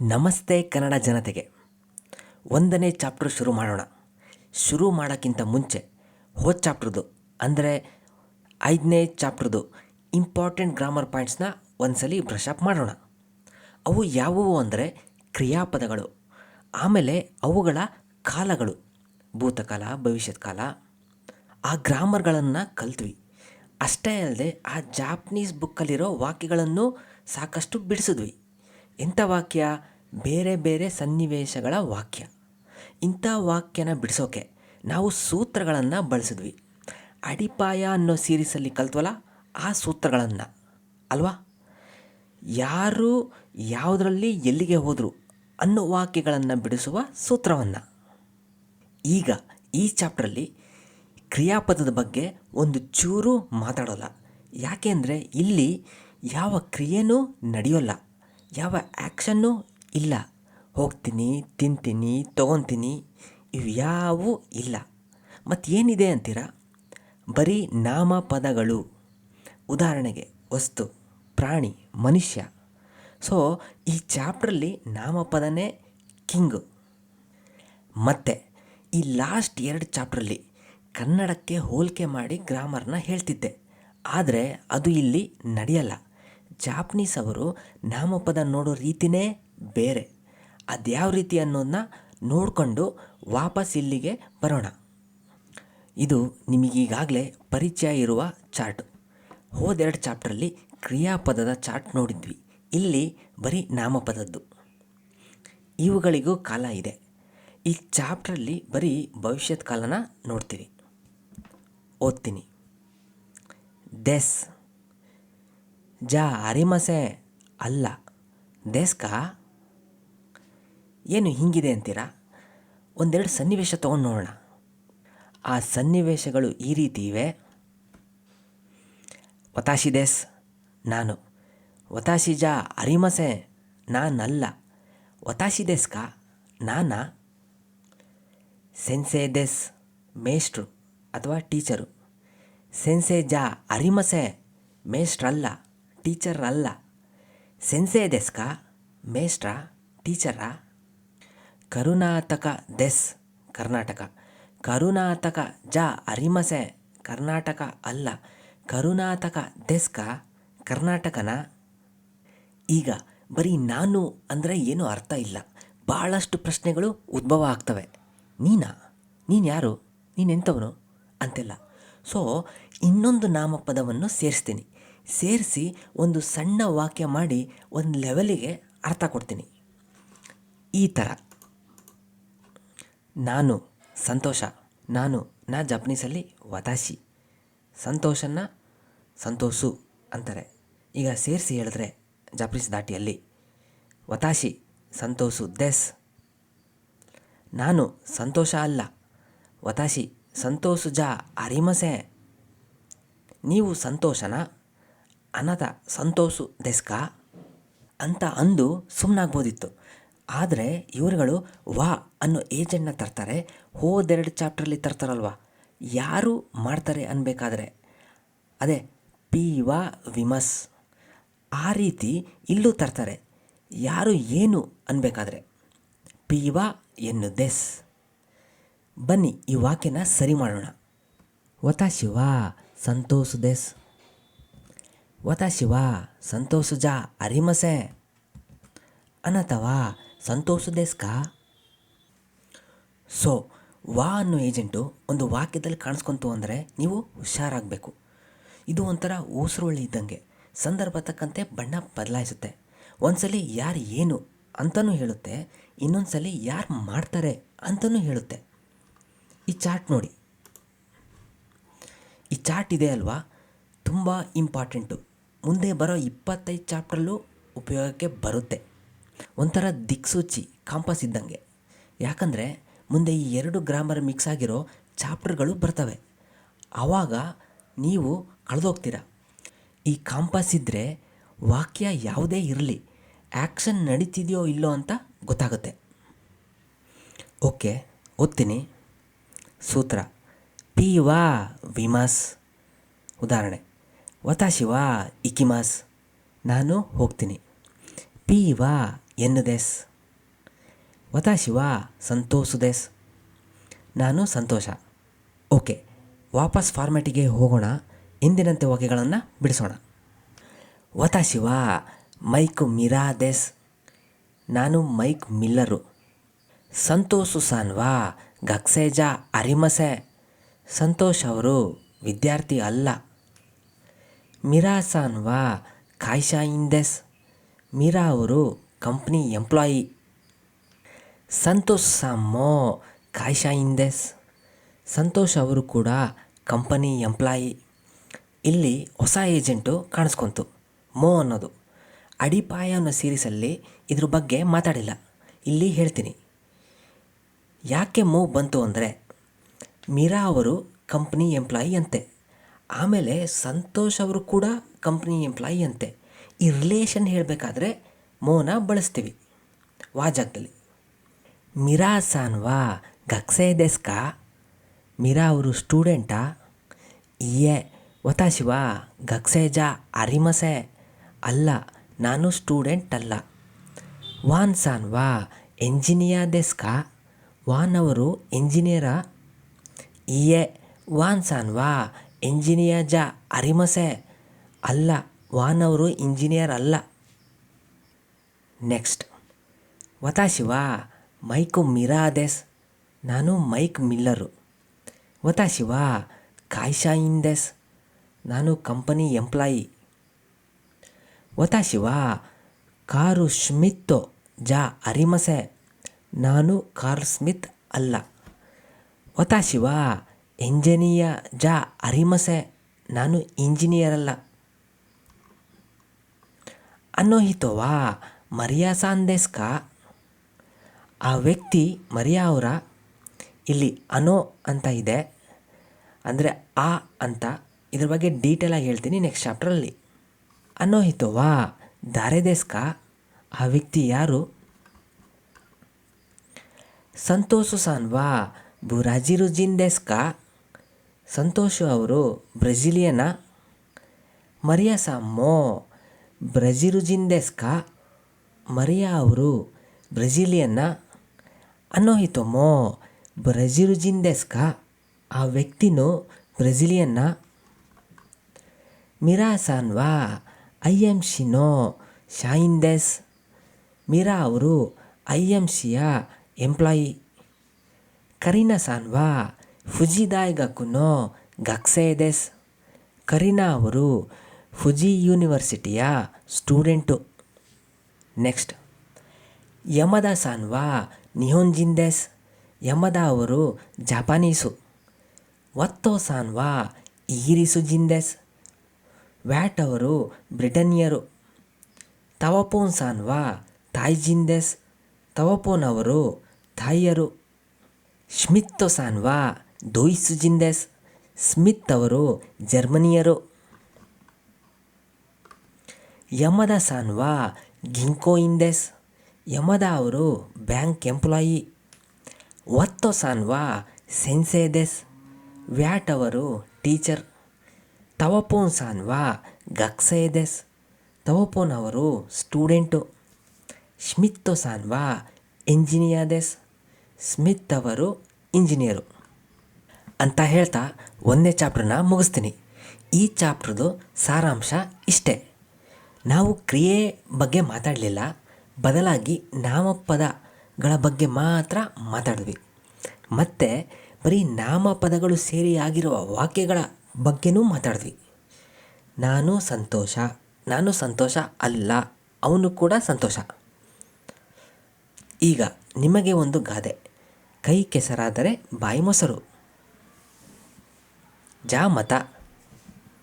ನಮಸ್ತೆ ಕನ್ನಡ ಜನತೆಗೆ. ಒಂದನೇ ಚಾಪ್ಟರ್ ಶುರು ಮಾಡೋಣ. ಶುರು ಮಾಡೋಕ್ಕಿಂತ ಮುಂಚೆ ಹೋದ ಚಾಪ್ಟ್ರದ್ದು ಅಂದರೆ ಐದನೇ ಚಾಪ್ಟ್ರದು ಇಂಪಾರ್ಟೆಂಟ್ ಗ್ರಾಮರ್ ಪಾಯಿಂಟ್ಸ್ನ ಒಂದ್ಸಲಿ ಬ್ರಷ್ ಅಪ್ ಮಾಡೋಣ. ಅವು ಯಾವುವು ಅಂದರೆ ಕ್ರಿಯಾಪದಗಳು, ಆಮೇಲೆ ಅವುಗಳ ಕಾಲಗಳು, ಭೂತಕಾಲ ಭವಿಷ್ಯತ್ ಕಾಲ. ಆ ಗ್ರಾಮರ್ಗಳನ್ನು ಕಲ್ತ್ವಿ. ಅಷ್ಟೇ ಅಲ್ಲದೆ ಆ ಜಾಪನೀಸ್ ಬುಕ್ಕಲ್ಲಿರೋ ವಾಕ್ಯಗಳನ್ನು ಸಾಕಷ್ಟು ಬಿಡಿಸಿದ್ವಿ. ಎಂಥ ವಾಕ್ಯ? ಬೇರೆ ಬೇರೆ ಸನ್ನಿವೇಶಗಳ ವಾಕ್ಯ. ಇಂಥ ವಾಕ್ಯನ ಬಿಡಿಸೋಕೆ ನಾವು ಸೂತ್ರಗಳನ್ನು ಬಳಸಿದ್ವಿ. ಅಡಿಪಾಯ ಅನ್ನೋ ಸೀರೀಸಲ್ಲಿ ಕಲ್ತ್ವಲ್ಲ, ಆ ಸೂತ್ರಗಳನ್ನು. ಅಲ್ವಾ? ಯಾರು ಯಾವುದರಲ್ಲಿ ಎಲ್ಲಿಗೆ ಹೋದರು ಅನ್ನೋ ವಾಕ್ಯಗಳನ್ನು ಬಿಡಿಸುವ ಸೂತ್ರವನ್ನು. ಈಗ ಈ ಚಾಪ್ಟ್ರಲ್ಲಿ ಕ್ರಿಯಾಪದದ ಬಗ್ಗೆ ಒಂದು ಚೂರು ಮಾತಾಡೋಲ್ಲ. ಯಾಕೆಂದರೆ ಇಲ್ಲಿ ಯಾವ ಕ್ರಿಯೆನೂ ನಡೆಯೋಲ್ಲ. ಯಾವ ಆ್ಯಕ್ಷನ್ನು ಇಲ್ಲ. ಹೋಗ್ತೀನಿ, ತಿಂತೀನಿ, ತೊಗೊತೀನಿ, ಇವು ಯಾವೂ ಇಲ್ಲ. ಮತ್ತೇನಿದೆ ಅಂತೀರಾ? ಬರೀ ನಾಮಪದಗಳು. ಉದಾಹರಣೆಗೆ ವಸ್ತು, ಪ್ರಾಣಿ, ಮನುಷ್ಯ. ಸೊ ಈ ಚಾಪ್ಟ್ರಲ್ಲಿ ನಾಮಪದನೇ ಕಿಂಗು. ಮತ್ತು, ಈ ಲಾಸ್ಟ್ ಎರಡು ಚಾಪ್ಟ್ರಲ್ಲಿ ಕನ್ನಡಕ್ಕೆ ಹೋಲಿಕೆ ಮಾಡಿ ಗ್ರಾಮರ್ನ ಹೇಳ್ತಿದ್ದೆ. ಆದರೆ ಅದು ಇಲ್ಲಿ ನಡೆಯಲ್ಲ. ಜಾಪನೀಸ್ ಅವರು ನಾಮಪದ ನೋಡೋ ರೀತಿನೇ ಬೇರೆ. ಅದ್ಯಾವ ರೀತಿ ಅನ್ನೋದನ್ನ ನೋಡಿಕೊಂಡು ವಾಪಸ್ ಇಲ್ಲಿಗೆ ಬರೋಣ. ಇದು ನಿಮಗೀಗಾಗಲೇ ಪರಿಚಯ ಇರುವ ಚಾರ್ಟ್. ಹೋದೆರಡು ಚಾಪ್ಟ್ರಲ್ಲಿ ಕ್ರಿಯಾಪದದ ಚಾರ್ಟ್ ನೋಡಿದ್ವಿ. ಇಲ್ಲಿ ಬರೀ ನಾಮಪದದ್ದು. ಇವುಗಳಿಗೂ ಕಾಲ ಇದೆ. ಈ ಚಾಪ್ಟ್ರಲ್ಲಿ ಬರೀ ಭವಿಷ್ಯದ ಕಾಲನ ನೋಡ್ತೀವಿ ಓದ್ತೀನಿ. ದೆಸ್. ಜಾ ಅರಿಮಸೆ ಅಲ್ಲ. ದೇಸ್ಕಾ? ಏನು ಹಿಂಗಿದೆ ಅಂತೀರಾ? ಒಂದೆರಡು ಸನ್ನಿವೇಶ ತೊಗೊಂಡು ನೋಡೋಣ. ಆ ಸನ್ನಿವೇಶಗಳು ಈ ರೀತಿ ಇವೆ. ವತಾಶಿ ದೇಸ್, ನಾನು. ವತಾಶಿ ಜಾ ಅರಿಮಸೆ, ನಾನಲ್ಲ. ವತಾಶಿ ದೇಸ್ಕಾ? ನಾನಾ? ಸೆನ್ಸೆ ದೇಸ್, ಮೇಷ್ಟ್ರು ಅಥವಾ ಟೀಚರು. ಸೆನ್ಸೆ ಜಾ ಅರಿಮಸೆ, ಮೇಷ್ಟ್ರಲ್ಲ. ಟೀಚರ್ ಅಲ್ಲ ಸೆನ್ಸೆ ದೆಸ್ಕಾ ಮೇಸ್ಟ್ರಾ ಟೀಚರಾ ಕರುಣಾತಕ ದೆಸ್, ಕರ್ನಾಟಕ. ಕರುಣಾತಕ ಜ, ಅರಿಮಸೆ, ಕರ್ನಾಟಕ ಅಲ್ಲ. ಕರುಣಾತಕ ದೆಸ್ಕ? ಕರ್ನಾಟಕನ? ಈಗ, ಬರೀ ನಾನು ಅಂದರೆ ಏನೂ ಅರ್ಥ ಇಲ್ಲ. ಭಾಳಷ್ಟು ಪ್ರಶ್ನೆಗಳು ಉದ್ಭವ ಆಗ್ತವೆ. ನೀನಾ? ನೀನು ಯಾರು? ನೀನೆಂಥವನು ಅಂತೆಲ್ಲ. ಸೊ, ಇನ್ನೊಂದು ನಾಮಪದವನ್ನು ಸೇರಿಸ್ತೀನಿ. ಸೇರಿಸಿ ಒಂದು ಸಣ್ಣ ವಾಕ್ಯ ಮಾಡಿ ಒಂದು ಲೆವೆಲಿಗೆ ಅರ್ಥ ಕೊಡ್ತೀನಿ. ಈ ಥರ ನಾನು ಸಂತೋಷ, ನಾನು ನಾ ಜಪನೀಸಲ್ಲಿ ವತಾಶಿ. ಸಂತೋಷನ ಸಂತೋಷು ಅಂತಾರೆ. ಈಗ ಸೇರಿಸಿ ಹೇಳಿದ್ರೆ ಜಪನೀಸ್ ದಾಟಿಯಲ್ಲಿ ವತಾಶಿ ಸಂತೋಷು ದೆಸ್. ನಾನು ಸಂತೋಷ ಅಲ್ಲ. ವತಾಶಿ ಸಂತೋಷ ಜಾ ಅರಿಮಸೆ. ನೀವು ಸಂತೋಷನ? ಅನದ ಸಂತೋಷು ದೆಸ್ಕಾ? ಅಂತ ಅಂದು ಸುಮ್ಮನಾಗ್ಬೋದಿತ್ತು ಆದರೆ ಇವರುಗಳು ವಾ ಅನ್ನೋ ಏಜೆಂಟ್ನ ತರ್ತಾರೆ, ಹೋದೆರಡು ಚಾಪ್ಟ್ರಲ್ಲಿ ತರ್ತಾರಲ್ವ? ಯಾರು ಮಾಡ್ತಾರೆ ಅನ್ಬೇಕಾದ್ರೆ? ಅದೇ, ಪಿ ವಾ ವಿಮಸ್. ಆ ರೀತಿ ಇಲ್ಲೂ ತರ್ತಾರೆ. ಯಾರು ಏನು ಅನ್ಬೇಕಾದ್ರೆ? ಪಿ ವಾ ಎನ್ನು ದೆಸ್. ಬನ್ನಿ ಈ ವಾಕ್ಯನ ಸರಿ ಮಾಡೋಣ. ವತಾಶಿ ವಾ ಸಂತೋಷು ದೆಸ್. ವತಾಶಿ ವಾ ಸಂತೋಷು ಜಾ ಅರಿಮಸೆ ಅನತವಾ ಸಂತೋಷ ದೇಸ್ಕಾ ಸೊ ವಾ ಅನ್ನೋ ಏಜೆಂಟು ಒಂದು ವಾಕ್ಯದಲ್ಲಿ ಕಾಣಿಸ್ಕೊಂತು ಅಂದರೆ, ನೀವು ಹುಷಾರಾಗಬೇಕು. ಇದು ಒಂಥರ ಊಸರೊಳ್ಳಿ ಇದ್ದಂಗೆ ಸಂದರ್ಭ ತಕ್ಕಂತೆ ಬಣ್ಣ ಬದಲಾಯಿಸುತ್ತೆ. ಒಂದ್ಸಲಿ ಯಾರು ಏನು ಅಂತಲೂ ಹೇಳುತ್ತೆ. ಇನ್ನೊಂದು ಸಲ ಯಾರು ಮಾಡ್ತಾರೆ ಅಂತಲೂ ಹೇಳುತ್ತೆ. ಈ ಚಾರ್ಟ್ ನೋಡಿ. ಈ ಚಾರ್ಟ್ ಇದೆ ಅಲ್ವಾ? ತುಂಬ ಇಂಪಾರ್ಟೆಂಟು. ಮುಂದೆ ಬರೋ ಇಪ್ಪತ್ತೈದು ಚಾಪ್ಟ್ರಲ್ಲೂ ಉಪಯೋಗಕ್ಕೆ ಬರುತ್ತೆ. ಒಂಥರ ದಿಕ್ಸೂಚಿ, ಕಾಂಪಾಸ್ ಇದ್ದಂಗೆ. ಯಾಕಂದರೆ ಮುಂದೆ ಈ ಎರಡು ಗ್ರಾಮರ್ ಮಿಕ್ಸ್ ಆಗಿರೋ ಚಾಪ್ಟರ್ಗಳು ಬರ್ತವೆ. ಆವಾಗ ನೀವು ಕಳೆದೋಗ್ತೀರ. ಈ ಕಾಂಪಾಸ್ ಇದ್ದರೆ ವಾಕ್ಯ ಯಾವುದೇ ಇರಲಿ ಆ್ಯಕ್ಷನ್ ನಡೀತಿದೆಯೋ ಇಲ್ಲೋ ಅಂತ ಗೊತ್ತಾಗುತ್ತೆ. ಓಕೆ, ಓದ್ತೀನಿ. ಸೂತ್ರ, ಪಿ ವಾ ವಿಮಾಸ್. ಉದಾಹರಣೆ ವತಾಶಿ ವಾ ಇಕಿಮಾಸ್ ನಾನು ಹೋಗ್ತೀನಿ ಪಿ ವಾ ಎನ್ನು ದೇಸ್ ವತಾಶಿ ವಾ ಸಂತೋಷು ದೇಸ್ ನಾನು ಸಂತೋಷ ಓಕೆ ವಾಪಸ್ ಫಾರ್ಮ್ಯಾಟಿಗೆ ಹೋಗೋಣ ಎಂದಿನಂತೆ ವಾಕ್ಯಗಳನ್ನು ಬಿಡಿಸೋಣ ವತಾಶಿ ವಾ ಮೈಕ್ ಮಿರಾ ದೇಸ್ ನಾನು ಮೈಕ್ ಮಿಲ್ಲರು ಸಂತೋಷು ಸಾನ್ವಾ ಗಕ್ಸೇಜಾ ಅರಿಮಸೆ ಸಂತೋಷ್ ಅವರು ವಿದ್ಯಾರ್ಥಿ ಅಲ್ಲ ಮಿರಾ ಸಾನ್ವ ಕಾಯ್ಶಾ ದೆಸ್ ಮೀರಾ ಅವರು ಕಂಪ್ನಿ ಎಂಪ್ಲಾಯಿ. ಸಂತೋಷ್ ಸಾಮೋ ಕಾಯ್ಶಾ ದೆಸ್ ಸಂತೋಷ್ ಅವರು ಕೂಡ ಕಂಪನಿ ಎಂಪ್ಲಾಯಿ. ಇಲ್ಲಿ ಹೊಸ ಏಜೆಂಟು ಕಾಣಿಸ್ಕೊಂತು. ಮೋ ಅನ್ನೋದು. ಅಡಿಪಾಯ ಅನ್ನೋ ಸೀರೀಸಲ್ಲಿ ಇದ್ರ ಬಗ್ಗೆ ಮಾತಾಡಿಲ್ಲ. ಇಲ್ಲಿ ಹೇಳ್ತೀನಿ. ಯಾಕೆ ಮೋ ಬಂತು ಅಂದರೆ, ಮೀರಾ ಅವರು ಕಂಪ್ನಿ ಎಂಪ್ಲಾಯಿ ಅಂತೆ. ಆಮೇಲೆ ಸಂತೋಷ್ ಅವರು ಕೂಡ ಕಂಪ್ನಿ ಎಂಪ್ಲಾಯಿ ಅಂತೆ. ಈ ರಿಲೇಷನ್ ಹೇಳಬೇಕಾದ್ರೆ ಮೋನ ಬಳಸ್ತೀವಿ. ವಾಜಾಗದಲ್ಲಿ. ಮಿರಾ ಸಾನ್ವಾ, ಗಕ್ಸೆ ದೆಸ್ಕಾ, ಮಿರಾ ಅವರು ಸ್ಟೂಡೆಂಟಾ ಇಯೇ ವತಾಶಿವಾ ಗಕ್ಸೇಜ ಅರಿಮಸೆ? ಅಲ್ಲ, ನಾನು ಸ್ಟೂಡೆಂಟ್ ಅಲ್ಲ. ವಾನ್ ಸಾನ್ವಾ ಎಂಜಿನಿಯರ್ ದೆಸ್ಕಾ? ವಾನ್ ಅವರು ಇಂಜಿನಿಯರಾ ಇಯೇ, ವಾನ್ ಸಾನ್ವಾ ಎಂಜಿನಿಯರ್ ಜ ಅರಿಮಸೆ. ಅಲ್ಲ ವಾನ್ ಅವರು ಇಂಜಿನಿಯರ್ ಅಲ್ಲ. ನೆಕ್ಸ್ಟ್. ವತಾಶಿವ ಮೈಕು ಮಿರಾದೆಸ್. ನಾನು ಮೈಕ್ ಮಿಲ್ಲರು. ವತಾಶಿವ ಕಾಯ್ಶಾ ಇಂದೆಸ್. ನಾನು ಕಂಪನಿ ಎಂಪ್ಲಾಯಿ. ವತಾಶಿವ ಕಾರು ಸ್ಮಿತ್ತೋ ಜ ಅರಿಮಸೆ. ನಾನು ಕಾರ್ಲ್ ಸ್ಮಿತ್ ಅಲ್ಲ. ವತಾಶಿವಾ ಎಂಜಿನಿಯ ಜಾ ಅರಿಮಸೆ, ನಾನು ಇಂಜಿನಿಯರ್ ಅಲ್ಲ ಅನ್ನೋಹಿತೋವಾ ಮರಿಯಾ ಸಾಂದೇಸ್ಕ. ಆ ವ್ಯಕ್ತಿ ಮರಿಯಾ ಅವರ, ಇಲ್ಲಿ ಅನೋ ಅಂತ ಇದೆ. ಅಂದರೆ ಆ ಅಂತ. ಇದ್ರ ಬಗ್ಗೆ ಡೀಟೇಲಾಗಿ ಹೇಳ್ತೀನಿ ನೆಕ್ಸ್ಟ್ ಚಾಪ್ಟ್ರಲ್ಲಿ ಅನ್ನೋಹಿತೋವಾ ದಾರೆದೇಸ್ಕ. ಆ ವ್ಯಕ್ತಿ ಯಾರು? ಸಂತೋಷ ಸಾನ್ವಾ ಬುರಾಜಿರು ಜಿಂದೆಸ್ಕಾ ಸಂತೋಷು ಅವರು ಬ್ರೆಜಿಲಿಯನ ಮರಿಯಾ ಸಾಮೋ ಬ್ರೆಜಿರು ಜಿಂದೆಸ್ಕಾ ಮರಿಯಾ ಅವರು ಬ್ರೆಜಿಲಿಯನ್ನ ಅನ್ನೋಹಿತೊಮೋ ಬ್ರೆಜಿರು ಜಿಂದೆಸ್ಕಾ ಆ ವ್ಯಕ್ತಿನೂ ಬ್ರೆಜಿಲಿಯನ್ನ ಮಿರಾ ಸಾನ್ವಾ ಐ ಎಂ ಶಿನೋ ಶಾಯಿಂದೆಸ್ ಮಿರಾ ಅವರು ಐ ಎಂ ಶಿಯ ಎಂಪ್ಲಾಯಿ ಕರೀನಾ ಸಾನ್ವಾ ಫುಜಿದಾಯ್ಗಕುನೋ ಗಕ್ಸೇದೆಸ್ ಕರೀನಾ ಅವರು ಫುಜಿ ಯೂನಿವರ್ಸಿಟಿಯ ಸ್ಟೂಡೆಂಟು. ನೆಕ್ಸ್ಟ್. ಯಮದ ಸಾನ್ವಾ ನಿಹೊಂಜಿಂದೆಸ್ ಯಮದ ಅವರು ಜಪಾನೀಸು. ಒತ್ತೋ ಸಾನ್ವಾ ಈರಿಸು ಜಿಂದೆಸ್ ವ್ಯಾಟ್ ಅವರು ಬ್ರಿಟನಿಯರು. ತವಪೋನ್ ಸಾನ್ವಾ ತಾಯ್ ಜಿಂದೆಸ್ ತವಪೋನ್ ಅವರು ತಾಯಿಯರು ಶ್ಮಿತ್ತೋ ಸಾನ್ವಾ ಜಿಂದೆಸ್ ಸ್ಮಿತ್ ಅವರು ಜರ್ಮನಿಯರು. ಯಮದ ಸಾನ್ವಾ ಗಿಂಕೋ ಇಂದೆಸ್ ಯಮದ ಅವರು ಬ್ಯಾಂಕ್ ಎಂಪ್ಲಾಯಿ. ಒತ್ತೋ ಸಾನ್ವಾ ಸೆನ್ಸೇದೆಸ್. ವ್ಯಾಟ್ ಅವರು ಟೀಚರ್. ತವಪೋನ್ ಸಾನ್ವಾ ಗಕ್ಸೇದೆಸ್. ತವಪೋನ್ ಅವರು ಸ್ಟೂಡೆಂಟು. ಸ್ಮಿತ್ತೋ ಸಾನ್ವಾ ಎಂಜಿನಿಯಾದೆಸ್ ಸ್ಮಿತ್ ಅವರು ಇಂಜಿನಿಯರು. ಅಂತ ಹೇಳ್ತಾ ಒಂದೇ ಚಾಪ್ಟರ್ನ ಮುಗಿಸ್ತೀನಿ. ಈ ಚಾಪ್ಟ್ರದು ಸಾರಾಂಶ ಇಷ್ಟೇ. ನಾವು ಕ್ರಿಯೆ ಬಗ್ಗೆ ಮಾತಾಡಲಿಲ್ಲ. ಬದಲಾಗಿ ನಾಮಪದಗಳ ಬಗ್ಗೆ ಮಾತ್ರ ಮಾತಾಡಿದ್ವಿ. ಮತ್ತು ಬರೀ ನಾಮಪದಗಳು ಸೇರಿ ಆಗಿರುವ ವಾಕ್ಯಗಳ ಬಗ್ಗೆನೂ ಮಾತಾಡಿದ್ವಿ. ನಾನು ಸಂತೋಷ ನಾನು ಸಂತೋಷ ಅಲ್ಲ, ಅವನು ಕೂಡ ಸಂತೋಷ. ಈಗ ನಿಮಗೆ ಒಂದು ಗಾದೆ. ಕೈ ಕೆಸರಾದರೆ ಬಾಯಿ ಮೊಸರು. ಜಾ ಮತ